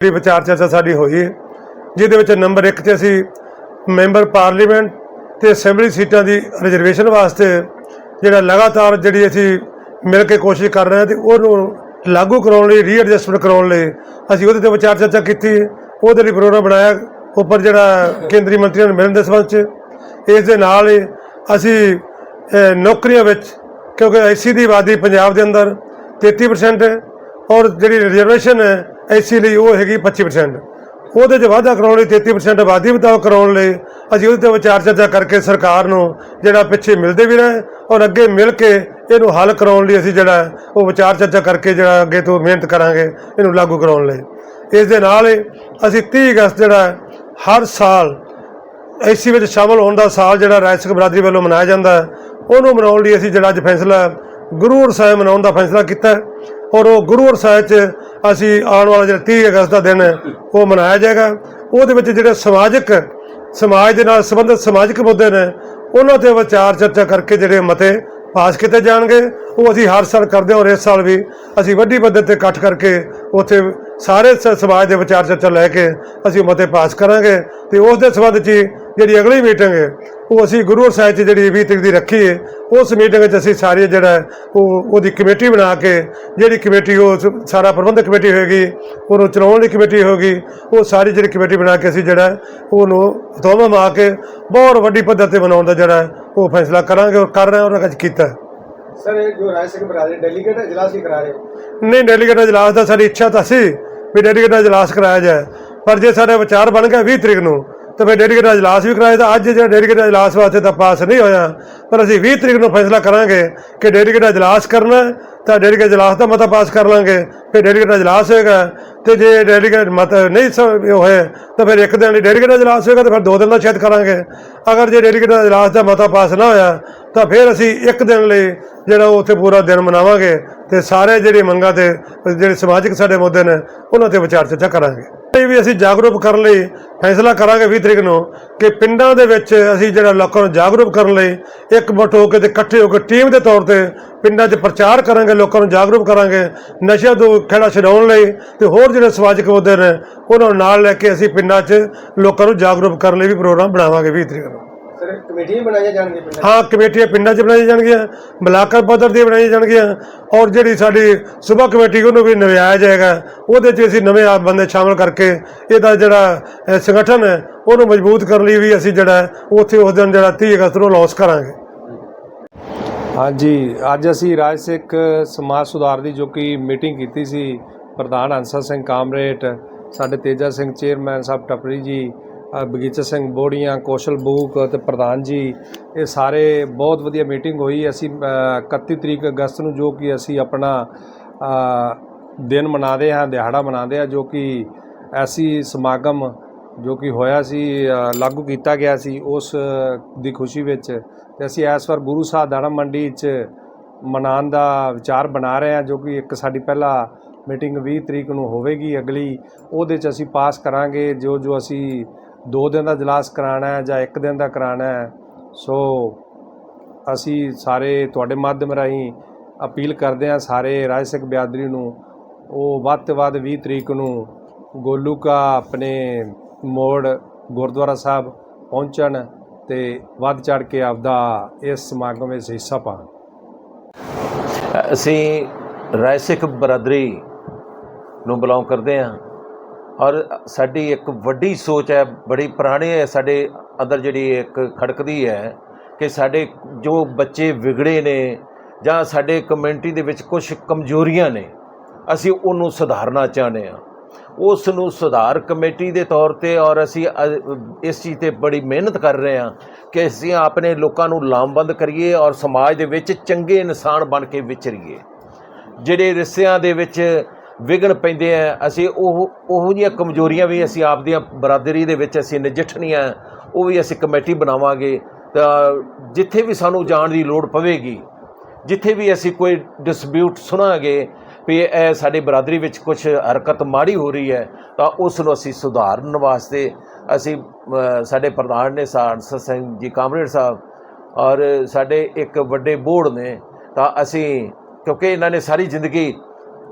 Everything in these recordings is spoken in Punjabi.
ਦੀ ਵਿਚਾਰ ਚਰਚਾ ਸਾਡੀ ਹੋਈ ਹੈ, ਜਿਹਦੇ ਵਿੱਚ ਨੰਬਰ 1 ਤੇ ਅਸੀਂ ਮੈਂਬਰ ਪਾਰਲੀਮੈਂਟ ਤੇ ਅਸੈਂਬਲੀ ਸੀਟਾਂ ਦੀ ਰਿਜ਼ਰਵੇਸ਼ਨ ਵਾਸਤੇ ਜਿਹੜਾ ਲਗਾਤਾਰ ਜਿਹੜੀ ਅਸੀਂ ਮਿਲ ਕੇ ਕੋਸ਼ਿਸ਼ ਕਰ ਰਹੇ ਹਾਂ ਤੇ ਉਹਨੂੰ ਲਾਗੂ ਕਰਾਉਣ ਲਈ ਰੀਐਡਜਸਟਮੈਂਟ ਕਰਾਉਣ ਲਈ ਅਸੀਂ ਉਹਦੇ ਤੇ ਵਿਚਾਰ ਚਰਚਾ ਕੀਤੀ ਉਹਦੇ ਲਈ ਪ੍ਰੋਗਰਾਮ ਬਣਾਇਆ ਉੱਪਰ ਜਿਹੜਾ ਕੇਂਦਰੀ ਮੰਤਰੀਆਂ ਨੂੰ ਮਿਲਣ ਦੇ ਸੰਬੰਧ 'ਚ। ਇਸ ਦੇ ਨਾਲ ਹੀ ਅਸੀਂ ਨੌਕਰੀਆਂ ਵਿੱਚ, ਕਿਉਂਕਿ ਐਸੀ ਦੀ ਆਬਾਦੀ ਪੰਜਾਬ ਦੇ ਅੰਦਰ 33% ਹੈ ਔਰ ਜਿਹੜੀ ਰਿਜ਼ਰਵੇਸ਼ਨ ਹੈ ਐਸੀ ਲਈ ਉਹ ਹੈਗੀ 25% ਉਹਦੇ 'ਚ ਵਾਧਾ ਕਰਾਉਣ ਲਈ 33% ਆਬਾਦੀ ਵਧਾਓ ਕਰਾਉਣ ਲਈ। ਅਸੀਂ ਉਹਦੇ ਤੇ ਵਿਚਾਰ ਚਰਚਾ ਕਰਕੇ ਸਰਕਾਰ ਨੂੰ ਜਿਹੜਾ ਪਿੱਛੇ ਮਿਲਦੇ ਵੀ ਰਹੇ ਔਰ ਅੱਗੇ ਮਿਲ ਕੇ ਇਹਨੂੰ ਹੱਲ ਕਰਾਉਣ ਲਈ ਅਸੀਂ ਜਿਹੜਾ ਉਹ ਵਿਚਾਰ ਚਰਚਾ ਕਰਕੇ ਜਿਹੜਾ ਅੱਗੇ ਤੋਂ ਮਿਹਨਤ ਕਰਾਂਗੇ, ਇਹਨੂੰ ਲਾਗੂ ਕਰਾਉਣ ਲਈ। ਇਸ ਦੇ ਨਾਲ ਹੀ ਅਸੀਂ 30 ਅਗਸਤ ਜਿਹੜਾ ਹਰ ਸਾਲ ਐਸੀ ਵਿੱਚ ਸ਼ਾਮਲ ਹੋਣ ਦਾ ਸਾਲ ਜਿਹੜਾ ਰਾਜ ਸਿੱਖ ਬਰਾਦਰੀ ਵੱਲੋਂ ਮਨਾਇਆ ਜਾਂਦਾ ਉਹਨੂੰ ਮਨਾਉਣ ਲਈ ਅਸੀਂ ਜਿਹੜਾ ਅੱਜ ਫੈਸਲਾ ਗੁਰੂ ਸਾਹਿਬ ਮਨਾਉਣ ਦਾ ਫੈਸਲਾ ਕੀਤਾ ਔਰ ਉਹ ਗੁਰੂ ਅਰ ਸਾਹਿਬ 'ਚ ਅਸੀਂ ਆਉਣ ਵਾਲਾ ਜਿਹੜਾ 30 ਅਗਸਤ ਦਾ ਦਿਨ ਹੈ, ਉਹ ਮਨਾਇਆ ਜਾਏਗਾ। ਉਹਦੇ ਵਿੱਚ ਜਿਹੜੇ ਸਮਾਜਿਕ, ਸਮਾਜ ਦੇ ਨਾਲ ਸੰਬੰਧਿਤ ਸਮਾਜਿਕ ਮੁੱਦੇ ਨੇ, ਉਹਨਾਂ ਤੇ ਵਿਚਾਰ ਚਰਚਾ ਕਰਕੇ ਜਿਹੜੇ ਮਤੇ ਪਾਸ ਕੀਤੇ ਜਾਣਗੇ। ਉਹ ਅਸੀਂ ਹਰ ਸਾਲ ਕਰਦੇ ਹਾਂ ਔਰ ਇਸ ਸਾਲ ਵੀ ਅਸੀਂ ਵੱਡੀ ਪੱਧਰ ਤੇ ਇਕੱਠ ਕਰਕੇ ਉੱਥੇ ਸਾਰੇ ਸ- ਸਮਾਜ ਦੇ ਵਿਚਾਰ ਚਰਚਾ ਲੈ ਕੇ ਅਸੀਂ ਮਤੇ ਪਾਸ ਕਰਾਂਗੇ। ਤੇ ਉਸ ਦੇ ਸੰਬੰਧ 'ਚ ਹੀ ਜਿਹੜੀ ਅਗਲੀ ਮੀਟਿੰਗ ਹੈ ਉਹ ਅਸੀਂ ਗੁਰੂ ਸਾਹਿਬ 'ਚ ਜਿਹੜੀ 20 ਤਰੀਕ ਦੀ ਰੱਖੀ ਹੈ ਉਸ ਮੀਟਿੰਗ ਵਿੱਚ ਅਸੀਂ ਸਾਰੇ ਜਿਹੜਾ ਉਹ ਉਹਦੀ ਕਮੇਟੀ ਬਣਾ ਕੇ ਜਿਹੜੀ ਕਮੇਟੀ ਉਹ ਸਾਰਾ ਪ੍ਰਬੰਧਕ ਕਮੇਟੀ ਹੋਏਗੀ ਉਹਨੂੰ ਚਲਾਉਣ ਲਈ ਕਮੇਟੀ ਹੋਏਗੀ ਉਹ ਸਾਰੀ ਜਿਹੜੀ ਕਮੇਟੀ ਬਣਾ ਕੇ ਅਸੀਂ ਜਿਹੜਾ ਉਹਨੂੰ ਦੋਵਾਂ ਮਾ ਕੇ ਬਹੁਤ ਵੱਡੀ ਪੱਧਰ ਤੇ ਬਣਾਉਣ ਦਾ ਜਿਹੜਾ ਉਹ ਫੈਸਲਾ ਕਰਾਂਗੇ ਔਰ ਕਰ ਰਹੇ ਔਰ ਅੱਜ ਕੀਤਾ ਸਰ ਇਹ ਜੋ ਰਾਜ ਸਿੰਘ ਬਰਾਦਰ ਡੈਲੀਗੇਟ ਇਜਲਾਸ ਹੀ ਕਰਾ ਰਹੇ ਨਹੀਂ ਡੈਲੀਗੇਟ ਇਜਲਾਸ ਦਾ ਸਾਡੀ ਇੱਛਾ ਤਾਂ ਸੀ ਵੀ ਡੈਲੀਗੇਟ ਦਾ ਇਜਲਾਸ ਕਰਾਇਆ ਜਾਏ ਪਰ ਜੇ ਸਾਡੇ ਵਿਚਾਰ ਬਣ ਗਿਆ 20 ਤਰੀਕ ਨੂੰ ਤਾਂ ਫਿਰ ਡੈਲੀਗੇਟ ਇਜਲਾਸ ਵੀ ਕਰਾਇਆ ਤਾਂ ਅੱਜ ਜਿਹੜਾ ਡੈਲੀਗੇਟ ਇਜਲਾਸ ਵਾਸਤੇ ਤਾਂ ਪਾਸ ਨਹੀਂ ਹੋਇਆ। ਪਰ ਅਸੀਂ 20 ਤਰੀਕ ਨੂੰ ਫੈਸਲਾ ਕਰਾਂਗੇ ਕਿ ਡੈਲੀਗੇਟ ਇਜਲਾਸ ਕਰਨਾ ਹੈ, ਤਾਂ ਡੈਲੀਗੇਟ ਇਜਲਾਸ ਦਾ ਮਤਾ ਪਾਸ ਕਰ ਲਾਂਗੇ ਫਿਰ ਡੈਲੀਗੇਟ ਇਜਲਾਸ ਹੋਏਗਾ। ਤੇ ਜੇ ਡੈਲੀਗੇਟ ਮਤ ਨਹੀਂ ਹੋਏ ਤਾਂ ਫਿਰ ਇੱਕ ਦਿਨ ਲਈ ਡੈਲੀਗੇਟ ਇਜਲਾਸ ਹੋਏਗਾ ਤਾਂ ਫਿਰ ਦੋ ਦਿਨ ਦਾ ਸ਼ਾਇਦ ਕਰਾਂਗੇ। ਅਗਰ ਜੇ ਡੈਲੀਗੇਟ ਇਜਲਾਸ ਦਾ ਮਤਾ ਪਾਸ ਨਾ ਹੋਇਆ ਤਾਂ ਫਿਰ ਅਸੀਂ ਇੱਕ ਦਿਨ ਲਈ ਜਿਹੜਾ ਉਹ ਉੱਥੇ ਪੂਰਾ ਦਿਨ ਮਨਾਵਾਂਗੇ ਤੇ ਸਾਰੇ ਜਿਹੜੇ ਮੰਗਾਂ ਤੇ ਜਿਹੜੇ ਸਮਾਜਿਕ ਸਾਡੇ ਮੁੱਦੇ ਨੇ ਉਹਨਾਂ ਤੇ ਵਿਚਾਰ ਚਰਚਾ ਕਰਾਂਗੇ। ਇਹ ਵੀ ਅਸੀਂ ਜਾਗਰੂਕ ਕਰਨ ਲਈ ਫੈਸਲਾ ਕਰਾਂਗੇ 20 ਤਰੀਕ ਨੂੰ ਕਿ ਪਿੰਡਾਂ ਦੇ ਵਿੱਚ ਅਸੀਂ ਜਿਹੜਾ ਲੋਕਾਂ ਨੂੰ ਜਾਗਰੂਕ ਕਰਨ ਲਈ ਇੱਕ ਮੁੱਠ ਹੋ ਕੇ ਤੇ ਇਕੱਠੇ ਹੋ ਕੇ ਟੀਮ ਦੇ ਤੌਰ ਤੇ ਪਿੰਡਾਂ 'ਚ ਪ੍ਰਚਾਰ ਕਰਾਂਗੇ, ਲੋਕਾਂ ਨੂੰ ਜਾਗਰੂਕ ਕਰਾਂਗੇ, ਨਸ਼ਿਆਂ ਤੋਂ ਖੇੜਾ ਛਡਾਉਣ ਲਈ ਤੇ ਹੋਰ ਜਿਹੜੇ ਸਮਾਜਿਕ ਮੁੱਦੇ ਨੇ, ਉਹਨਾਂ ਨੂੰ ਨਾਲ ਲੈ ਕੇ ਅਸੀਂ ਪਿੰਡਾਂ 'ਚ ਲੋਕਾਂ ਨੂੰ ਜਾਗਰੂਕ ਕਰਨ ਲਈ ਵੀ ਪ੍ਰੋਗਰਾਮ ਬਣਾਵਾਂਗੇ 20 ਤਰੀਕ ਨੂੰ। ਹਾਂ ਕਮੇਟੀਆਂ ਪਿੰਡਾਂ 'ਚ ਬਣਾਈਆਂ ਜਾਣਗੀਆਂ ਬਲਾਕ ਪੱਧਰ ਦੀਆਂ ਬਣਾਈਆਂ ਜਾਣਗੀਆਂ ਔਰ ਜਿਹੜੀ ਸਾਡੀ ਸੁਭਾ ਕਮੇਟੀ ਉਹਨੂੰ ਵੀ ਨਵਿਆਇਆ ਜਾਏਗਾ। ਉਹਦੇ 'ਚ ਅਸੀਂ ਨਵੇਂ ਆ ਬੰਦੇ ਸ਼ਾਮਲ ਕਰਕੇ ਇਹਦਾ ਜਿਹੜਾ ਸੰਗਠਨ ਹੈ ਉਹਨੂੰ ਮਜ਼ਬੂਤ ਕਰਨ ਲਈ ਵੀ ਅਸੀਂ ਜਿਹੜਾ ਉੱਥੇ ਉਸ ਦਿਨ ਜਿਹੜਾ 30 ਅਗਸਤ ਨੂੰ ਲਾਂਚ ਕਰਾਂਗੇ। ਹਾਂਜੀ ਅੱਜ ਅਸੀਂ ਰਾਜ ਸਿੱਖ ਸਮਾਜ ਸੁਧਾਰ ਦੀ ਜੋ ਕਿ ਮੀਟਿੰਗ ਕੀਤੀ ਸੀ ਪ੍ਰਧਾਨ ਹੰਸਾ ਸਿੰਘ ਕਾਮਰੇਟ ਸਾਡੇ ਤੇਜਾ ਸਿੰਘ ਚੇਅਰਮੈਨ ਸਾਹਿਬ ਟੱਪਰੀ ਜੀ ਬਗੀਚਾ ਸਿੰਘ ਬੋੜੀਆਂ ਕੌਸ਼ਲ ਬੂਕ ਤੇ ਪ੍ਰਧਾਨ ਜੀ ਇਹ ਸਾਰੇ ਬਹੁਤ ਵਧੀਆ ਮੀਟਿੰਗ ਹੋਈ। ਅਸੀਂ ਅ, 31 ਤਰੀਕ ਅਗਸਤ ਨੂੰ ਜੋ ਕਿ ਅਸੀਂ ਆਪਣਾ ਦਿਨ ਮਨਾਉਂਦੇ ਹਾਂ ਦਿਹਾੜਾ ਮਨਾਉਂਦੇ ਹਾਂ ਜੋ ਕਿ ਐਸੀ ਸਮਾਗਮ ਜੋ ਕਿ ਹੋਇਆ ਸੀ ਲਾਗੂ ਕੀਤਾ ਗਿਆ ਸੀ ਉਸ ਦੀ ਖੁਸ਼ੀ ਵਿੱਚ ਤੇ ਅਸੀਂ ਇਸ ਵਾਰ ਗੁਰੂ ਸਾਹਿਬ ਦਾਣਾ ਮੰਡੀ 'ਚ ਮਨਾਉਣ ਦਾ ਵਿਚਾਰ ਬਣਾ ਰਹੇ ਹਾਂ ਜੋ ਕਿ ਇੱਕ ਸਾਡੀ ਪਹਿਲਾ ਮੀਟਿੰਗ 20 ਤਰੀਕ ਨੂੰ ਹੋਵੇਗੀ ਅਗਲੀ। ਉਹਦੇ 'ਚ ਅਸੀਂ ਪਾਸ ਕਰਾਂਗੇ ਜੋ ਜੋ ਅਸੀਂ ਦੋ ਦਿਨ ਦਾ ਇਜਲਾਸ ਕਰਾਉਣਾ ਹੈ ਜਾਂ ਇੱਕ ਦਿਨ ਦਾ ਕਰਾਉਣਾ ਹੈ, ਸੋ ਅਸੀਂ ਸਾਰੇ ਤੁਹਾਡੇ ਮਾਧਿਅਮ ਰਾਹੀਂ ਅਪੀਲ ਕਰਦੇ ਹਾਂ ਸਾਰੇ ਰਾਜ ਸਿੱਖ ਬਿਆਦਰੀ ਨੂੰ, ਉਹ ਵੱਧ ਤੋਂ ਵੱਧ 20 ਤਰੀਕ ਨੂੰ ਗੋਲੂ ਕਾ ਆਪਣੇ ਮੋੜ ਗੁਰਦੁਆਰਾ ਸਾਹਿਬ ਪਹੁੰਚਣ ਤੇ ਵੱਧ ਚੜ ਕੇ ਆਪਦਾ ਇਸ ਸਮਾਗਮ ਵਿੱਚ ਹਿੱਸਾ ਪਾਉਣ ਅਸੀਂ ਰਾਏ ਸਿੱਖ ਬਰਾਦਰੀ ਨੂੰ ਬਿਲੋਂਗ ਕਰਦੇ ਹਾਂ। ਔਰ ਸਾਡੀ ਇੱਕ ਵੱਡੀ ਸੋਚ ਹੈ, ਬੜੀ ਪੁਰਾਣੀ ਹੈ, ਸਾਡੇ ਅੰਦਰ ਜਿਹੜੀ ਇੱਕ ਖੜਕਦੀ ਹੈ ਕਿ ਸਾਡੇ ਜੋ ਬੱਚੇ ਵਿਗੜੇ ਨੇ ਜਾਂ ਸਾਡੇ ਕਮਿਊਨਿਟੀ ਦੇ ਵਿੱਚ ਕੁਝ ਕਮਜ਼ੋਰੀਆਂ ਨੇ, ਅਸੀਂ ਉਹਨੂੰ ਸੁਧਾਰਨਾ ਚਾਹੁੰਦੇ ਹਾਂ। ਉਸ ਨੂੰ ਸੁਧਾਰ ਕਮੇਟੀ ਦੇ ਤੌਰ ਤੇ ਔਰ ਅਸੀਂ ਇਸ ਚੀਜ਼ ਤੇ ਬੜੀ ਮਿਹਨਤ ਕਰ ਰਹੇ ਹਾਂ ਕਿ ਅਸੀਂ ਆਪਣੇ ਲੋਕਾਂ ਨੂੰ ਲਾਮਬੰਦ ਕਰੀਏ ਔਰ ਸਮਾਜ ਦੇ ਵਿੱਚ ਚੰਗੇ ਇਨਸਾਨ ਬਣ ਕੇ ਵਿਚਰੀਏ। ਜਿਹੜੇ ਰਿਸ਼ਤਿਆਂ ਦੇ ਵਿੱਚ ਵਿਗੜ ਪੈਂਦੇ ਆ। ਅਸੀਂ ਉਹ ਉਹੋ ਜਿਹੀਆਂ ਕਮਜ਼ੋਰੀਆਂ ਵੀ ਅਸੀਂ ਆਪਦੀਆਂ ਬਰਾਦਰੀ ਦੇ ਵਿੱਚ ਅਸੀਂ ਨਜਿੱਠਣੀਆਂ, ਉਹ ਵੀ ਅਸੀਂ ਕਮੇਟੀ ਬਣਾਵਾਂਗੇ। ਤਾਂ ਜਿੱਥੇ ਵੀ ਸਾਨੂੰ ਜਾਣ ਦੀ ਲੋੜ ਪਵੇਗੀ, ਜਿੱਥੇ ਵੀ ਅਸੀਂ ਕੋਈ ਡਿਸਪਿਊਟ ਸੁਣਾਂਗੇ ਵੀ ਇਹ ਸਾਡੇ ਬਰਾਦਰੀ ਵਿੱਚ ਕੁਝ ਹਰਕਤ ਮਾੜੀ ਹੋ ਰਹੀ ਹੈ, ਤਾਂ ਉਸ ਨੂੰ ਅਸੀਂ ਸੁਧਾਰਨ ਵਾਸਤੇ ਅਸੀਂ ਸਾਡੇ ਪ੍ਰਧਾਨ ਨੇ ਸਾਂਸ ਸਿੰਘ ਜੀ ਕਾਮਰੇਡ ਸਾਹਿਬ ਔਰ ਸਾਡੇ ਇੱਕ ਵੱਡੇ ਬੋਰਡ ਨੇ, ਤਾਂ ਅਸੀਂ, ਕਿਉਂਕਿ ਇਹਨਾਂ ਨੇ ਸਾਰੀ ਜ਼ਿੰਦਗੀ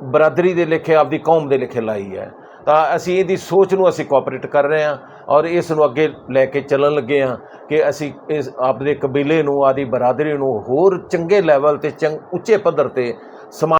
ਬਰਾਦਰੀ ਦੇ ਲੇਖੇ, ਆਪਦੀ ਕੌਮ ਦੇ ਲਿਖੇ ਲਾਈ ਹੈ। ਤਾਂ ਅਸੀਂ ਇਹਦੀ ਸੋਚ ਨੂੰ ਅਸੀਂ ਕੋਆਪਰੇਟ ਕਰ ਰਹੇ ਹਾਂ ਔਰ ਇਸ ਨੂੰ ਅੱਗੇ ਲੈ ਕੇ ਚੱਲਣ ਲੱਗੇ ਹਾਂ ਕਿ ਅਸੀਂ ਇਸ ਆਪਦੇ ਕਬੀਲੇ ਨੂੰ ਆਦੀ ਬਰਾਦਰੀ ਨੂੰ ਹੋਰ ਚੰਗੇ ਲੈਵਲ ਤੇ, ਚੰਗ, ਉੱਚੇ ਪੱਧਰ ਤੇ ਸਮਾ